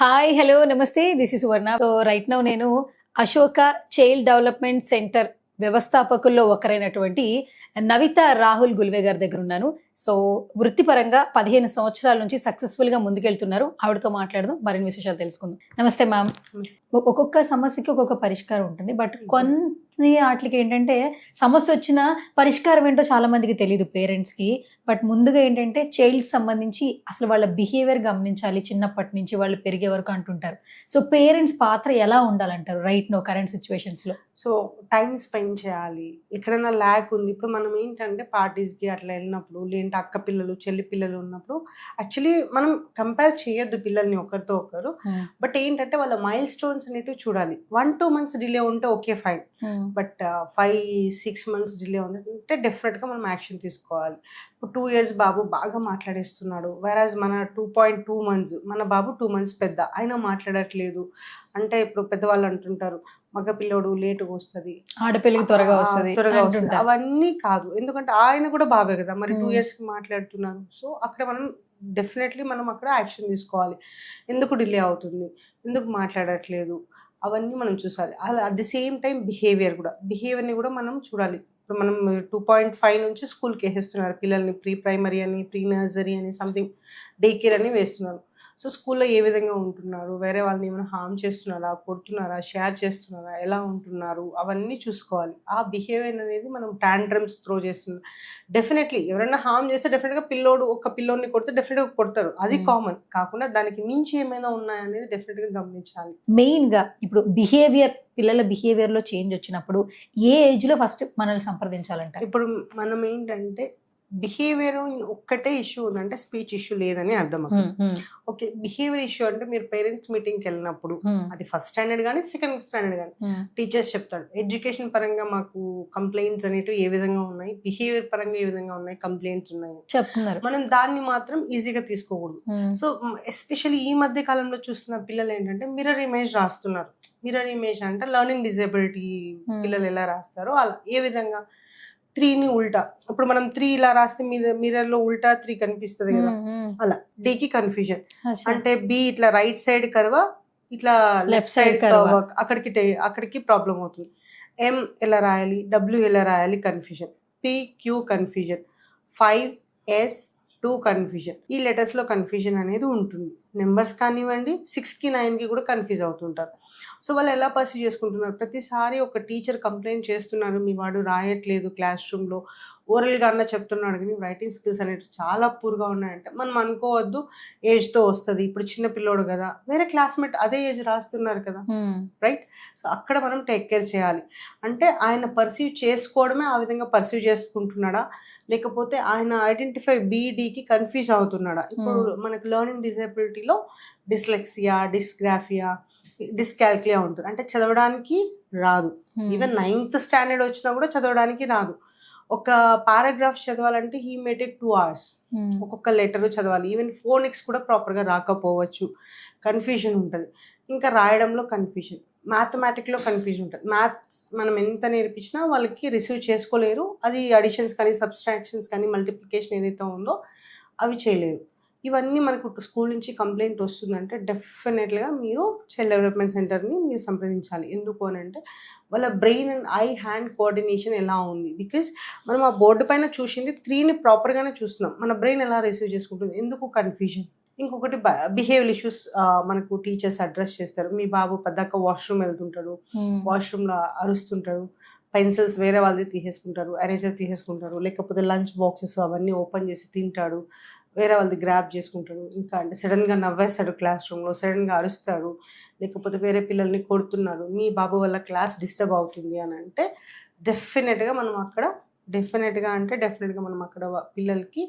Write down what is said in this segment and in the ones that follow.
Hi hello నమస్తే. This is Suvarna so right now నేను Ashoka child development centre వ్యవస్థాపకుల్లో ఒకరైనటువంటి నవిత రాహుల్ గుల్వే గారి దగ్గర ఉన్నాను. సో వృత్తిపరంగా పదిహేను సంవత్సరాల నుంచి సక్సెస్ఫుల్గా ముందుకెళ్తున్నారు. ఆవిడతో మాట్లాడదాం. మరిన్ని విశేషాలు తెలుసుకుందాం. నమస్తే మ్యామ్. ఒక్కొక్క సమస్యకి ఒక్కొక్క పరిష్కారం ఉంటుంది. బట్ కొన్ని వాటికి ఏంటంటే సమస్య వచ్చిన పరిష్కారం ఏంటో చాలా మందికి తెలియదు పేరెంట్స్కి. బట్ ముందుగా ఏంటంటే చైల్డ్ సంబంధించి అసలు వాళ్ళ బిహేవియర్ గమనించాలి. చిన్నప్పటి నుంచి వాళ్ళు పెరిగే వరకు అంటుంటారు. సో పేరెంట్స్ పాత్ర ఎలా ఉండాలంటారు రైట్ నో కరెంట్ సిచ్యువేషన్స్లో? సో టైం స్పెండ్ చేయాలి. ఎక్కడైనా ల్యాక్ ఉంది. ఇప్పుడు మనం ఏంటంటే పార్టీస్కి అట్లా వెళ్ళినప్పుడు లేదంటే అక్క పిల్లలు చెల్లి పిల్లలు ఉన్నప్పుడు యాక్చువల్లీ మనం కంపేర్ చేయొద్దు పిల్లల్ని ఒకరితో ఒకరు. బట్ ఏంటంటే వాళ్ళ మైల్ స్టోన్స్ అనేటివి చూడాలి. వన్ టూ మంత్స్ డిలే ఉంటే okay fine but five six months delay ఉందంటే డెఫినెట్గా మనం యాక్షన్ తీసుకోవాలి. ఇప్పుడు టూ ఇయర్స్ బాబు బాగా మాట్లాడేస్తున్నాడు. వైరాజ్ మన టూ పాయింట్ టూ మంత్స్ మన బాబు టూ మంత్స్ పెద్ద అయినా మాట్లాడట్లేదు. అంటే ఇప్పుడు పెద్దవాళ్ళు అంటుంటారు మగ పిల్లోడు లేటుగా వస్తుంది. ఆడపిల్లకి త్వరగా వస్తుంది త్వరగా వస్తుంది. అవన్నీ కాదు. ఎందుకంటే ఆయన కూడా బాబే కదా మరి టూ Hmm. ఇయర్స్కి మాట్లాడుతున్నారు. సో అక్కడ మనం డెఫినెట్లీ మనం అక్కడ యాక్షన్ తీసుకోవాలి. ఎందుకు డిలే అవుతుంది? ఎందుకు మాట్లాడట్లేదు? అవన్నీ మనం చూసాలి. అలా at the same time behaviour కూడా. బిహేవియర్ని కూడా మనం చూడాలి. ఇప్పుడు మనం టూ పాయింట్ ఫైవ్ నుంచి స్కూల్కి వేసేస్తున్నారు పిల్లల్ని ప్రీ ప్రైమరీ అని ప్రీ నర్సరీ అని సంథింగ్ డే కేర్ అని వేస్తున్నారు. సో స్కూల్లో ఏ విధంగా ఉంటున్నారు? వేరే వాళ్ళని ఏమైనా హామ్ చేస్తున్నారా? కొడుతున్నారా? షేర్ చేస్తున్నారా? ఎలా ఉంటున్నారు? అవన్నీ చూసుకోవాలి. ఆ బిహేవియర్ అనేది మనం టాండ్రమ్స్ త్రో చేస్తున్నాం డెఫినెట్లీ ఎవరైనా హామ్ చేస్తే డెఫినెట్గా పిల్లోడు ఒక పిల్లోడిని కొడితే డెఫినెట్గా కొడతారు. అది Hmm. కామన్ కాకుండా దానికి మించి ఏమైనా ఉన్నాయనేది డెఫినెట్గా గమనించాలి. మెయిన్గా ఇప్పుడు బిహేవియర్ పిల్లల బిహేవియర్లో చేంజ్ వచ్చినప్పుడు ఏ ఏజ్లో ఫస్ట్ మనల్ని సంప్రదించాలంటారు? ఇప్పుడు మనం ఏంటంటే బిహేవియర్ ఒక్కటే ఇష్యూ ఉందంటే స్పీచ్ ఇష్యూ లేదని అర్థం. ఓకే బిహేవియర్ ఇష్యూ అంటే మీరు పేరెంట్స్ మీటింగ్కి వెళ్ళినప్పుడు అది ఫస్ట్ స్టాండర్డ్ కానీ సెకండ్ స్టాండర్డ్ కానీ టీచర్స్ చెప్తాడు ఎడ్యుకేషన్ పరంగా మాకు కంప్లైంట్స్ అనేటివి ఏ విధంగా ఉన్నాయి? బిహేవియర్ పరంగా ఏ విధంగా ఉన్నాయి? కంప్లైంట్స్ ఉన్నాయి? చెప్తున్నారు. మనం దాన్ని మాత్రం ఈజీగా తీసుకోకూడదు. సో ఎస్పెషల్లీ ఈ మధ్య కాలంలో చూస్తున్న పిల్లలు ఏంటంటే మిర్రర్ ఇమేజ్ రాస్తున్నారు. మిర్రర్ ఇమేజ్ అంటే లెర్నింగ్ డిజేబిలిటీ. పిల్లలు ఎలా రాస్తారో అలా ఏ విధంగా త్రీని ఉల్టా. ఇప్పుడు మనం త్రీ ఇలా రాస్తే మిర్రర్లో ఉల్టా త్రీ కనిపిస్తుంది కదా. అలా. డీకి కన్ఫ్యూజన్ అంటే బి ఇట్లా రైట్ సైడ్ కర్వ ఇట్లా లెఫ్ట్ సైడ్. కర్వ. అక్కడికి అక్కడికి ప్రాబ్లం అవుతుంది. ఎం ఎలా రాయాలి? డబ్ల్యూ ఎలా రాయాలి? Confusion P Q confusion five S two confusion ఈ లెటర్స్లో కన్ఫ్యూజన్ అనేది ఉంటుంది. నెంబర్స్ కానివ్వండి సిక్స్కి నైన్కి కూడా కన్ఫ్యూజ్ అవుతుంటారు. సో వాళ్ళు ఎలా పర్సీవ్ చేసుకుంటున్నారు? ప్రతిసారి ఒక టీచర్ కంప్లైంట్ చేస్తున్నారు మీ వాడు రాయట్లేదు క్లాస్ రూమ్ లో ఓరల్గా అన్న చెప్తున్నాడు కానీ రైటింగ్ స్కిల్స్ అనేవి చాలా పూర్గా ఉన్నాయంటే. మనం అనుకోవద్దు ఏజ్తో వస్తుంది. ఇప్పుడు చిన్న పిల్లోడు కదా వేరే క్లాస్మేట్ అదే ఏజ్ రాస్తున్నారు కదా సో అక్కడ మనం టేక్ కేర్ చేయాలి. అంటే ఆయన పర్సీవ్ చేసుకోవడమే ఆ విధంగా పర్సీవ్ చేసుకుంటున్నాడా? లేకపోతే ఆయన ఐడెంటిఫై బీడీకి కన్ఫ్యూజ్ అవుతున్నాడా? ఇప్పుడు మనకి లెర్నింగ్ డిజబిలిటీలో డిస్లెక్సియా డిస్గ్రాఫియా డిస్కాల్కులియా ఉంటుంది. అంటే చదవడానికి రాదు. ఈవెన్ నైన్త్ స్టాండర్డ్ వచ్చినా కూడా చదవడానికి రాదు. ఒక పారాగ్రాఫ్ చదవాలంటే he may take two hours ఒక్కొక్క లెటర్ చదవాలి. ఈవెన్ ఫోనిక్స్ కూడా ప్రాపర్గా రాకపోవచ్చు. కన్ఫ్యూజన్ ఉంటుంది. ఇంకా రాయడంలో కన్ఫ్యూజన్ మ్యాథమెటిక్లో కన్ఫ్యూజన్ ఉంటుంది. మ్యాథ్స్ మనం ఎంత నేర్పించినా వాళ్ళకి రిసీవ్ చేసుకోలేరు. అది అడిషన్స్ కానీ సబ్స్ట్రాక్షన్స్ కానీ మల్టిప్లికేషన్ ఏదైతే ఉందో అవి చేయలేరు. ఇవన్నీ మనకు స్కూల్ నుంచి కంప్లైంట్ వస్తుందంటే డెఫినెట్గా మీరు చైల్డ్ డెవలప్మెంట్ సెంటర్ని మీరు సంప్రదించాలి. ఎందుకు అని అంటే వాళ్ళ brain and eye hand coordination ఎలా ఉంది? బికాస్ మనం ఆ బోర్డు పైన చూసింది త్రీని ప్రాపర్గానే చూస్తున్నాం. మన బ్రెయిన్ ఎలా రిసీవ్ చేసుకుంటుంది? ఎందుకు కన్ఫ్యూజన్ ఇంకొకటి బిహేవియర్ ఇష్యూస్ మనకు టీచర్స్ అడ్రస్ చేస్తారు. మీ బాబు పద్దాక వాష్రూమ్ వెళ్తుంటాడు. వాష్రూమ్లో అరుస్తుంటాడు. పెన్సిల్స్ వేరే వాళ్ళది తీసేసుకుంటారు. ఎరేజర్ తీసేసుకుంటారు. లేకపోతే లంచ్ బాక్సెస్ అవన్నీ ఓపెన్ చేసి తింటాడు. వేరే వాళ్ళది గ్రాప్ చేసుకుంటాడు. ఇంకా అంటే సడన్గా నవ్వేస్తాడు క్లాస్ రూమ్లో సడన్గా అరుస్తాడు. లేకపోతే వేరే పిల్లల్ని కొడుతున్నాడు. మీ బాబు వల్ల క్లాస్ డిస్టర్బ్ అవుతుంది అని అంటే డెఫినెట్గా మనం అక్కడ డెఫినెట్గా అంటే డెఫినెట్గా మనం అక్కడ పిల్లలకి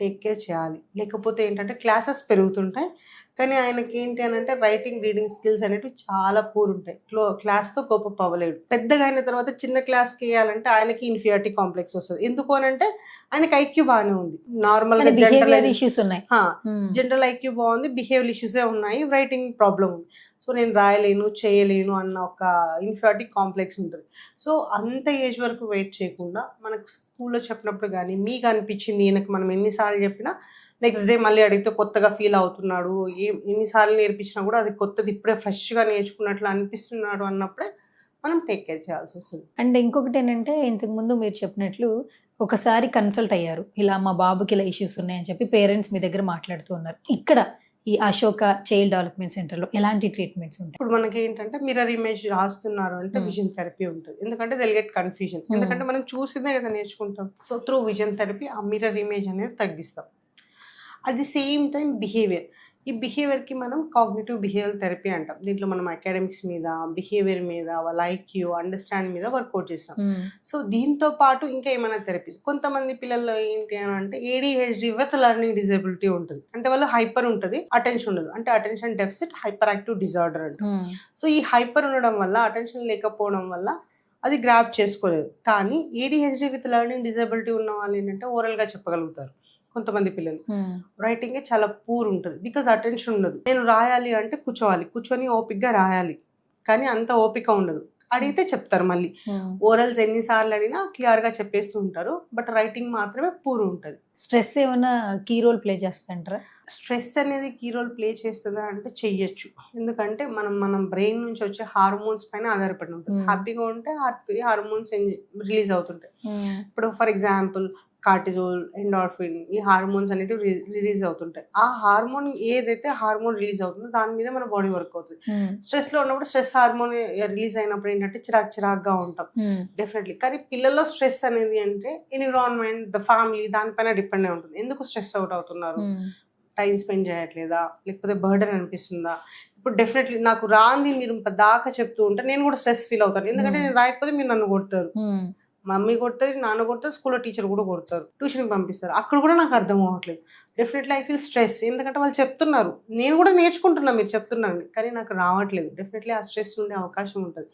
టేక్ కేర్ చేయాలి. లేకపోతే ఏంటంటే క్లాసెస్ పెరుగుతుంటాయి. కానీ ఆయనకి ఏంటి అని అంటే రైటింగ్ రీడింగ్ స్కిల్స్ అనేవి చాలా పూర్ ఉంటాయి. క్లో క్లాస్తో కోప అవ్వలేడు. పెద్దగా అయిన తర్వాత చిన్న క్లాస్కి వేయాలంటే ఆయనకి ఇన్ఫియారిటీ కాంప్లెక్స్ వస్తుంది. ఎందుకు అని అంటే ఆయనకి ఐక్యూ బాగానే ఉంది. నార్మల్గా బిహేవియర్ జనరల్ ఇష్యూస్ ఉన్నాయి. Hmm. జనరల్ ఐక్యూ బాగుంది బిహేవియర్ ఇష్యూసే ఉన్నాయి రైటింగ్ ప్రాబ్లం ఉంది. సో నేను రాయలేను చేయలేను అన్న ఒక ఇన్ఫియారిటీ కాంప్లెక్స్ ఉంటుంది. సో అంత ఏజ్ వరకు వెయిట్ చేయకుండా మనకు స్కూల్లో చెప్పినప్పుడు కానీ మీకు అనిపించింది ఈయనకు మనం ఎన్నిసార్లు చెప్పినా నెక్స్ట్ డే మళ్ళీ అడిగితే కొత్తగా ఫీల్ అవుతున్నాడు ఏ ఎన్నిసార్లు నేర్పించినా కూడా అది కొత్తది ఇప్పుడే ఫ్రెష్గా నేర్చుకున్నట్లు అనిపిస్తున్నాడు అన్నప్పుడే మనం టేక్ కేర్ చేయాల్సి వస్తుంది. అండ్ ఇంకొకటి ఏంటంటే ఇంతకుముందు మీరు చెప్పినట్లు ఒకసారి కన్సల్ట్ అయ్యారు. ఇలా మా బాబుకి ఇలా ఇష్యూస్ ఉన్నాయని చెప్పి పేరెంట్స్ మీ దగ్గర మాట్లాడుతూ ఉన్నారు. ఇక్కడ ఈ అశోక చైల్డ్ డెవలప్మెంట్ సెంటర్లో ఎలాంటి ట్రీట్మెంట్స్ ఉంటాయి? ఇప్పుడు మనకి ఏంటంటే మిర్రర్ ఇమేజ్ రాస్తున్నారు అంటే. విజన్ థెరపీ ఉంటుంది. ఎందుకంటే దెల్ గెట్ కన్ఫ్యూజన్. ఎందుకంటే మనం చూసిందే కదా నేర్చుకుంటాం. సో త్రూ విజన్ థెరపీ ఆ మిర్రర్ ఇమేజ్ అనేది తగ్గిస్తాం. At the same time behaviour ఈ బిహేవియర్కి మనం కాగ్నిటివ్ బిహేవియర్ థెరపీ అంటాం. దీంట్లో మనం అకాడమిక్స్ మీద బిహేవియర్ మీద వాళ్ళ ఐక్యూ అండర్స్టాండ్ మీద వర్కౌట్ చేస్తాం. సో దీంతో పాటు ఇంకా ఏమైనా థెరపీస్ కొంతమంది పిల్లల్లో ఏంటి అని అంటే ఏడిహెచ్డి విత్ లెర్నింగ్ డిజబిలిటీ ఉంటుంది. అంటే వాళ్ళు హైపర్ ఉంటుంది అటెన్షన్ ఉండదు. అంటే attention deficit hyperactive disorder అంటారు. సో ఈ హైపర్ ఉండడం వల్ల అటెన్షన్ లేకపోవడం వల్ల అది గ్రాప్ చేసుకోలేదు. కానీ ఏడిహెచ్డి విత్ లెర్నింగ్ డిజబిలిటీ ఉన్న వాళ్ళు ఏంటంటే ఓరల్గా చెప్పగలుగుతారు. కొంతమంది పిల్లలు. రైటింగే చాలా పూర్ ఉంటుంది. బికాజ్ అటెన్షన్ ఉండదు. నేను రాయాలి అంటే కూర్చోవాలి. కూర్చొని ఓపిక్గా రాయాలి. కానీ అంత ఓపిక ఉండదు. అడిగితే చెప్తారు మళ్ళీ. ఓరల్స్ ఎన్నిసార్లు అడిగినా క్లియర్గా చెప్పేస్తూ ఉంటారు. బట్ రైటింగ్ మాత్రమే పూర్ ఉంటుంది. స్ట్రెస్ ఏమైనా కీ రోల్ ప్లే చేస్తుంటారా? స్ట్రెస్ అనేది కీ రోల్ ప్లే చేస్తుందా అంటే చెయ్యొచ్చు. ఎందుకంటే మనం మనం బ్రెయిన్ నుంచి వచ్చే హార్మోన్స్ పైన ఆధారపడి ఉంటుంది. హ్యాపీగా ఉంటే హ్యాపీ హార్మోన్స్ రిలీజ్ అవుతుంటాయి. ఇప్పుడు ఫర్ ఎగ్జాంపుల్ కార్టిజోల్ ఎండార్ఫిన్ ఈ హార్మోన్స్ అనేటివి రిలీజ్ అవుతుంటాయి ఆ హార్మోన్ ఏదైతే హార్మోన్ రిలీజ్ అవుతుందో దాని మీద మన బాడీ వర్క్ అవుతుంది మ్మ్. స్ట్రెస్లో ఉన్నప్పుడు స్ట్రెస్ హార్మోన్ రిలీజ్ అయినప్పుడు ఏంటంటే చిరాక్ చిరాక్గా ఉంటాం. డెఫినెట్లీ కానీ పిల్లల్లో స్ట్రెస్ అనేది అంటే ఎన్విరాన్మెంట్ ద ఫ్యామిలీ దానిపైన డిపెండ్ అయి ఉంటుంది ఎందుకు స్ట్రెస్ అవుట్ అవుతున్నారు మ్మ్. టైం స్పెండ్ చేయట్లేదా లేకపోతే బర్డన్ అనిపిస్తుందా ఇప్పుడు డెఫినెట్లీ నాకు రాంది మీరు దాకా చెప్తూ ఉంటే నేను కూడా స్ట్రెస్ ఫీల్ అవుతాను ఎందుకంటే Hmm. నేను రాయకపోతే మీరు నన్ను కొడతారు. మమ్మీ కొడుతుంది నాన్న కొడుతుంది స్కూల్లో టీచర్ కూడా కొడతారు ట్యూషన్కి పంపిస్తారు. అక్కడ కూడా నాకు అర్థం అవ్వట్లేదు. డెఫినెట్లీ ఐ ఫీల్ స్ట్రెస్ ఎందుకంటే వాళ్ళు చెప్తున్నారు. నేను కూడా నేర్చుకుంటున్నాను మీరు చెప్తున్నాను కానీ నాకు రావట్లేదు. డెఫినెట్లీ ఆ స్ట్రెస్ ఉండే అవకాశం ఉంటుంది.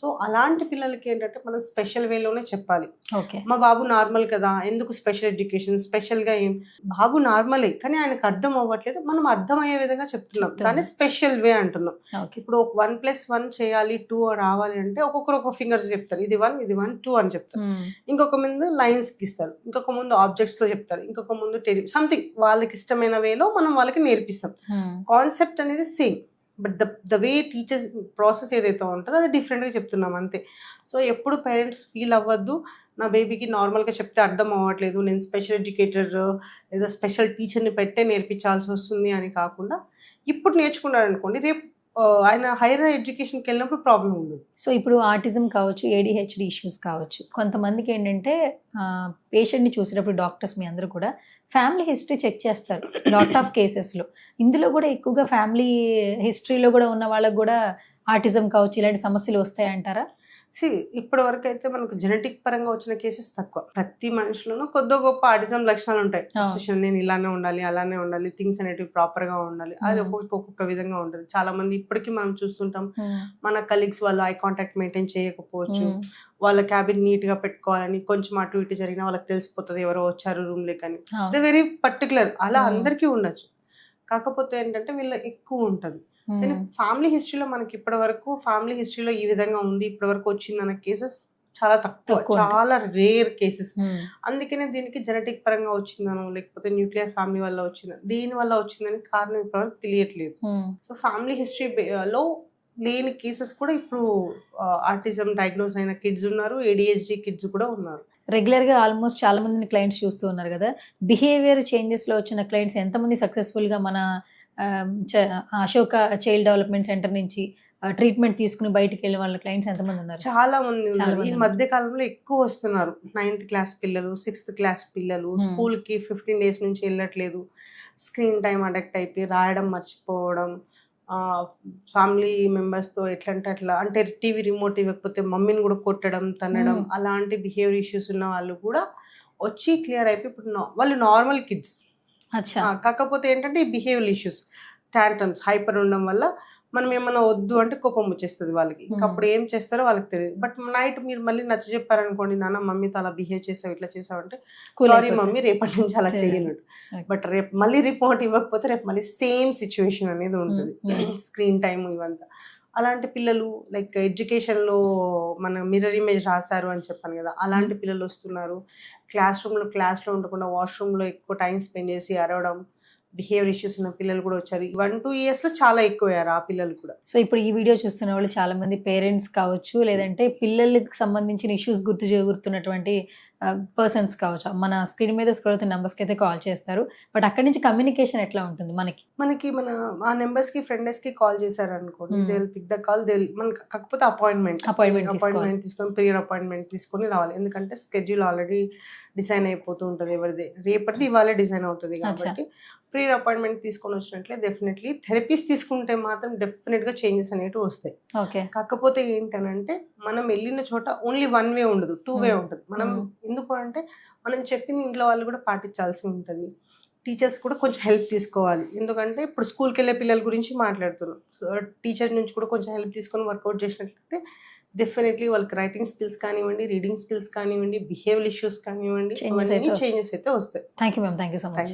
సో అలాంటి పిల్లలకి ఏంటంటే మనం స్పెషల్ వేలోనే చెప్పాలి. ఓకే. మా బాబు నార్మల్ కదా ఎందుకు స్పెషల్ ఎడ్యుకేషన్? స్పెషల్గా ఏం? బాబు నార్మలే కానీ ఆయనకు అర్థం అవ్వట్లేదు. మనం అర్థమయ్యే విధంగా చెప్తున్నాం. కానీ స్పెషల్ వే అంటున్నాం. ఇప్పుడు ఒక వన్ ప్లస్ వన్ చేయాలి టూ రావాలి అంటే ఒక్కొక్కరు ఒక ఫింగర్స్ చెప్తారు. ఇది వన్ ఇది వన్ టూ అని చెప్తారు. ఇంకొక ముందు లైన్స్ ఇస్తారు. ఇంకొక ముందు ఆబ్జెక్ట్స్తో చెప్తారు. ఇంకొక ముందు టెలి సంథింగ్ వాళ్ళకి ఇష్టమైన వేలో మనం వాళ్ళకి నేర్పిస్తాం. కాన్సెప్ట్ అనేది same. But the the way teachers process ఏదైతే ఉంటుందో అది డిఫరెంట్గా చెప్తున్నాం అంతే. సో ఎప్పుడు పేరెంట్స్ ఫీల్ అవ్వద్దు. నా బేబీకి నార్మల్గా చెప్తే అర్థం అవ్వట్లేదు. నేను స్పెషల్ ఎడ్యుకేటర్ లేదా స్పెషల్ టీచర్ని పెట్టే నేర్పించాల్సి వస్తుంది అని కాకుండా ఇప్పుడు నేర్చుకున్నాడు అనుకోండి రేపు ఆయన హైయర్ ఎడ్యుకేషన్కి వెళ్ళినప్పుడు ప్రాబ్లం ఉండదు సో ఇప్పుడు ఆర్టిజం కావచ్చు ఏడిహెచ్డి ఇష్యూస్ కావచ్చు. కొంతమందికి ఏంటంటే పేషెంట్ని చూసేటప్పుడు డాక్టర్స్ మీ అందరూ కూడా ఫ్యామిలీ హిస్టరీ చెక్ చేస్తారు. లాట్ ఆఫ్ కేసెస్లో ఇందులో కూడా ఎక్కువగా ఫ్యామిలీ హిస్టరీలో కూడా ఉన్న వాళ్ళకు కూడా ఆర్టిజం కావచ్చు ఇలాంటి సమస్యలు వస్తాయంటారా? సి ఇప్పటి వరకు అయితే మనకు జెనెటిక్ పరంగా వచ్చిన కేసెస్ తక్కువ. ప్రతి మనిషిలోనూ కొద్ది గొప్ప ఆటిజం లక్షణాలు ఉంటాయి. నేను ఇలానే ఉండాలి అలానే ఉండాలి థింగ్స్ అనేటివి ప్రాపర్గా ఉండాలి. అది. ఒక్కొక్క ఒక్కొక్క విధంగా ఉంటుంది. చాలా మంది ఇప్పటికీ మనం చూస్తుంటాం మన కలీగ్స్ వాళ్ళు ఐ కాంటాక్ట్ మెయింటైన్ చేయకపోవచ్చు. వాళ్ళ క్యాబిన్ నీట్గా పెట్టుకోవాలని కొంచెం అటు ఇటు జరిగినా వాళ్ళకి తెలిసిపోతుంది ఎవరో వచ్చారు రూమ్ లేకని అవును. దే వెరీ పర్టికులర్ అలా. అందరికీ ఉండొచ్చు. కాకపోతే ఏంటంటే వీళ్ళ ఎక్కువ ఉంటుంది. కానీ. ఫ్యామిలీ హిస్టరీలో మనకి ఇప్పటి వరకు ఫ్యామిలీ హిస్టరీలో ఈ విధంగా ఉంది ఇప్పటి వరకు వచ్చింది అన్న కేసెస్ చాలా తక్కువ. చాలా రేర్ కేసెస్ మ్మ్. అందుకనే దీనికి జెనెటిక్ పరంగా వచ్చిందనో లేకపోతే న్యూక్లియర్ ఫ్యామిలీ వల్ల వచ్చింది దీని వల్ల వచ్చిందని కారణం ఇప్పటివరకు తెలియట్లేదు. సో ఫ్యామిలీ హిస్టరీ లో లేని కేసెస్ కూడా ఇప్పుడు ఆర్టిజం డయాగ్నోస్ అయిన కిడ్స్ ఉన్నారు ఏడిహెచ్డి కిడ్స్ కూడా ఉన్నారు రెగ్యులర్గా ఆల్మోస్ట్ చాలా మంది క్లయింట్స్ చూస్తూ ఉన్నారు కదా బిహేవియర్ చేంజెస్లో వచ్చిన క్లయింట్స్ ఎంతమంది సక్సెస్ఫుల్గా మన అశోక చైల్డ్ డెవలప్మెంట్ సెంటర్ నుంచి ట్రీట్మెంట్ తీసుకుని బయటికి వెళ్ళిన వాళ్ళ క్లయింట్స్ ఎంతమంది ఉన్నారు? చాలా మంది ఉన్నారు. ఈ మధ్య కాలంలో ఎక్కువ వస్తున్నారు. నైన్త్ క్లాస్ పిల్లలు సిక్స్త్ క్లాస్ పిల్లలు Hmm. స్కూల్కి ఫిఫ్టీన్ డేస్ నుంచి వెళ్ళట్లేదు. స్క్రీన్ టైం అడక్ట్ అయిపోయి రాయడం మర్చిపోవడం ఫ్యామిలీ తో ఎట్లా అంటే అట్లా అంటే టీవీ రిమోట్ ఇవ్వకపోతే మమ్మీని కూడా కొట్టడం తనడం. అలాంటి బిహేవియర్ ఇష్యూస్ ఉన్న వాళ్ళు కూడా వచ్చి క్లియర్ అయిపోయి ఇప్పుడు వాళ్ళు నార్మల్ కిడ్స్. కాకపోతే ఏంటంటే ఈ బిహేవియర్ ఇష్యూస్ టాంటమ్స్ హైపర్ ఉండడం వల్ల మనం ఏమన్నా వద్దు అంటే కోపం వచ్చేస్తుంది వాళ్ళకి ఇంకా. అప్పుడు ఏం చేస్తారో వాళ్ళకి తెలియదు బట్ నైట్ మీరు మళ్ళీ నచ్చ చెప్పారనుకోండి నాన్న మమ్మీతో అలా బిహేవ్ చేసావు ఇట్లా చేసావు అంటే సారీ. మమ్మీ రేపటి నుంచి అలా Okay. బట్ రేపు మళ్ళీ రిపోర్ట్ ఇవ్వకపోతే రేపు మళ్ళీ సేమ్ సిచ్యువేషన్ అనేది ఉంటుంది. స్క్రీన్ టైం ఇవంతా అలాంటి పిల్లలు లైక్ ఎడ్యుకేషన్లో మన మిర్రర్ ఇమేజ్ రాశారు అని చెప్పాను కదా అలాంటి పిల్లలు వస్తున్నారు. క్లాస్ రూమ్లో క్లాస్లో ఉండకుండా వాష్రూమ్లో ఎక్కువ టైం స్పెండ్ చేసి అరవడం బిహేవియర్ ఇష్యూస్ ఉన్న పిల్లలు కూడా వచ్చారు. వన్ టూ ఇయర్స్లో చాలా ఎక్కువయ్యారు ఆ పిల్లలు కూడా. సో ఇప్పుడు ఈ వీడియో చూస్తున్న వాళ్ళు చాలా మంది పేరెంట్స్ కావచ్చు లేదంటే పిల్లలకి సంబంధించిన ఇష్యూస్ గుర్తు చేకూరుతున్నటువంటి పర్సన్స్ కావచ్చు. మన స్క్రీన్ మీద స్క్రోల్ అవుతున్న numbers కి అయితే కాల్ చేస్తారు. బట్ అక్కడి నుంచి కమ్యూనికేషన్ ఎట్లా ఉంటుంది? మనకి. మనకి మన ఆ నెంబర్స్కి ఫ్రెండ్స్కి కాల్ చేశారు అనుకోండి. They pick the call they మనకి కాకపోతే అపాయింట్మెంట్ తీసుకోవాలి. అపాయింట్మెంట్ తీసుకొని ప్రియర్ అపాయింట్మెంట్ తీసుకొని రావాలి. ఎందుకంటే స్కెడ్యూల్ ఆల్రెడీ డిజైన్ అయిపోతూ ఉంటుంది ఎవరిది. రేపటిది ఇవాళే డిజైన్ అవుతుంది కాబట్టి ప్రియర్ అపాయింట్మెంట్ తీసుకొని వచ్చినట్లే డెఫినెట్లీ థెరపీస్ తీసుకుంటే మాత్రం డెఫినెట్గా చేంజెస్ అనేవి వస్తాయి. ఓకే కాకపోతే ఏంటనంటే మనం వెళ్ళిన చోట ఓన్లీ వన్ వే ఉండదు. Two way. ఉంటుంది. మనం Hmm. ఎందుకు అంటే మనం చెప్పిన ఇంట్లో వాళ్ళు కూడా పాటించాల్సి ఉంటుంది. టీచర్స్ కూడా కొంచెం హెల్ప్ తీసుకోవాలి. ఎందుకంటే ఇప్పుడు స్కూల్కి వెళ్ళే పిల్లల గురించి మాట్లాడుతున్నాం సో టీచర్ నుంచి కూడా కొంచెం హెల్ప్ తీసుకొని వర్కౌట్ చేసినట్లయితే డెఫినెట్లీ వాళ్ళకి రైటింగ్ స్కిల్స్ కానివ్వండి రీడింగ్ స్కిల్స్ కానివ్వండి బిహేవియర్ ఇష్యూస్ కానివ్వండి. చేంజెస్ అయితే వస్తాయి. Thank you ma'am. Thank you so much.